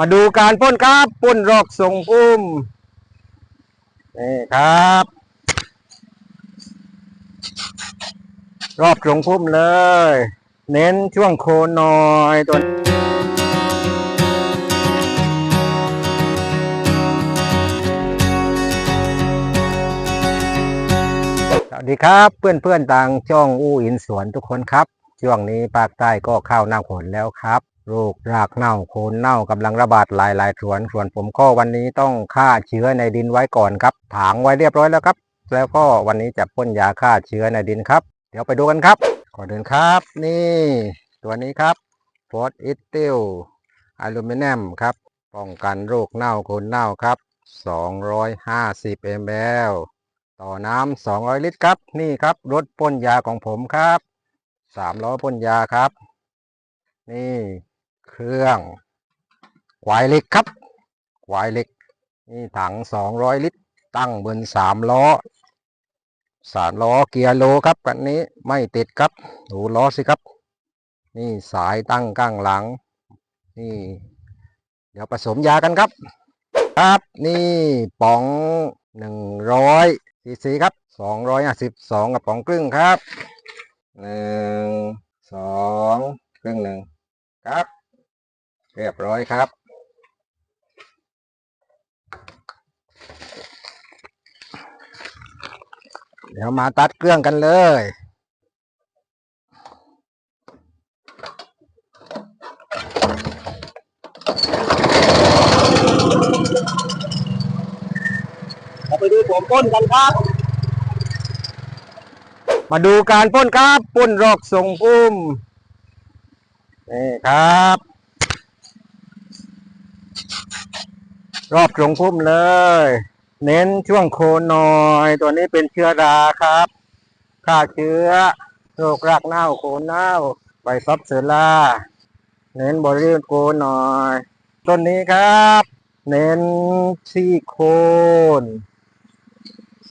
มาดูการพ่นครับพ่นรอกทรงพุ่มนี่ครับ รอบทรงพุ่มเลย เน้นช่วงโคนหน่อยตัวสวัสดีครับเพื่อนเพื่อนๆต่างช่องอู้อินสวนทุกคนครับ ช่วงนี้ภาคใต้ก็เข้าหน้าฝนแล้วครับ โรครากเน่าโคนเน่ากำลังระบาดหลายหลายสวน ส่วนผมก็วันนี้ต้องฆ่าเชื้อในดินไว้ก่อนครับ ถางไว้เรียบร้อยแล้วครับ แล้วก็วันนี้จะพ่นยาฆ่าเชื้อในดินครับ เดี๋ยวไปดูกันครับก่อนอื่นครับ นี่ ตัวนี้ครับฟอสอิตติลอลูมิเนียมครับ ป้องกันโรคเน่าโคนเน่าครับ 250 ml ต่อน้ำ200 ลิตรครับ นี่ครับรถพ่นยาของผมครับสามล้อพ่นยาครับ นี่ เครื่องควายเหล็กครับควายเหล็กนี่ถัง200ลิตร ตั้งบนสามล้อสามล้อเกียร์โลครับกันนี้ไม่ติดครับดูล้อสิครับ นี่สายตั้งข้างหลัง นี่ เดี๋ยวผสมยากันครับ ครับนี่ป๋องหนึ่งร้อยซีซีครับสองร้อยห้าสิบสองกับป๋องครึ่งครับหนึ่งสองครึ่งหนึ่งครับ เรียบร้อยครับ เดี๋ยวมาตัดเครื่องกันเลยเราไปดูผมพ่นกันครับ มาดูการพ่นครับพ่นรอกทรงพุ่มนี่ครับ รอบทรงพุ่มเลย เน้นช่วงโคนหน่อย ตัวนี้เป็นเชื้อราครับฆ่าเชื้อโรครากเน่าโคนเน่าไวซับเซอร่าเน้นบริเวณโคนหน่อยต้นนี้ครับ เน้นที่โคน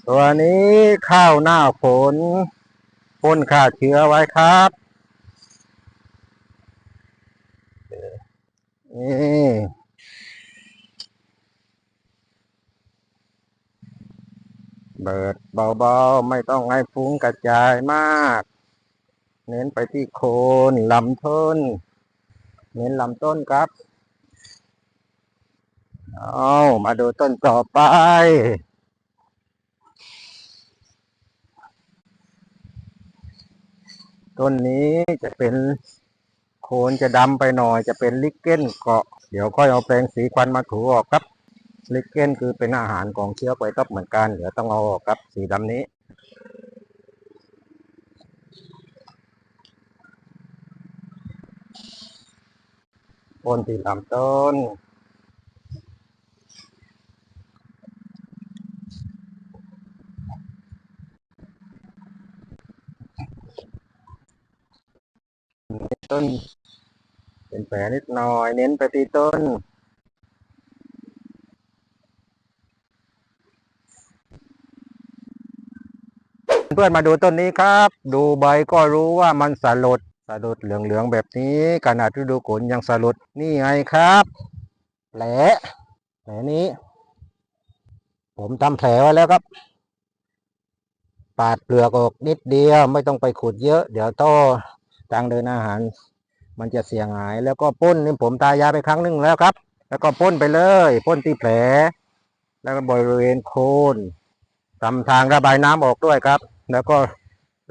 ตัวนี้ข้าวหน้าฝนพ่นฆ่าเชื้อไว้ครับนี่ เบิดเบาๆ ไม่ต้องให้ฟุ้งกระจายมาก เน้นไปที่โคนลำต้น เน้นลำต้นครับเอามาดูต้นต่อไป ต้นนี้จะเป็นโคนจะดำไปหน่อย จะเป็นลิกเก้นเกาะ เดี๋ยวค่อยเอาแปรงสีควันมาถูออกครับ ลิกเกนคือเป็นอาหารของเชื้อไวรัสเหมือนกันเดี๋ยวต้องเอาออกครับสีดำนี้ คนที่ลำต้นต้น เป็นแผลนิดหน่อย เน้นไปที่ต้น เพื่อนมาดูต้นนี้ครับ ดูใบก็รู้ว่ามันสลดสลดเหลืองๆแบบนี้ขนาดฤดูฝนยังสลดนี่ไงครับแผลแผลนี้ ผมทำแผลไว้แล้วครับ ปาดเปลือกออกนิดเดียวไม่ต้องไปขุดเยอะ เดี๋ยวต้อทางเดินอาหาร มันจะเสียหาย แล้วก็พ่นนี่ผมตายาไปครั้งหนึ่งแล้วครับ แล้วก็พ่นไปเลยพ่นที่แผล แล้วก็บริเวณโคนทำทางระบายน้ำออกด้วยครับ แล้วก็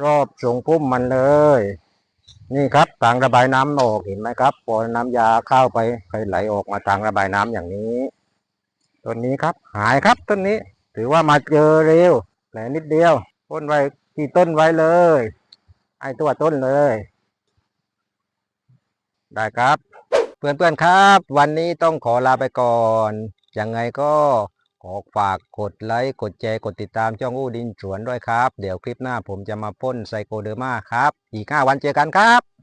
รอบทรงพุ่มมันเลย นี่ครับทางระบายน้ำออกเห็นไหมครับพอน้ำยาเข้าไปค่อยไหลออกมาทางระบายน้ำอย่างนี้ต้นนี้ครับหายครับต้นนี้ ถือว่ามาเจอเร็วแผลนิดเดียวพ่นไว้ที่ต้นไว้เลยไอตัวต้นเลย ได้ครับ เพื่อนๆครับ วันนี้ต้องขอลาไปก่อนยังไงก็ ขอฝากกดไลค์กดแชร์กดติดตามช่องอู้ดินสวนด้วยครับ เดี๋ยวคลิปหน้าผมจะมาพ่นไซโคเดอร์มาครับ อีก 5 วันเจอกันครับ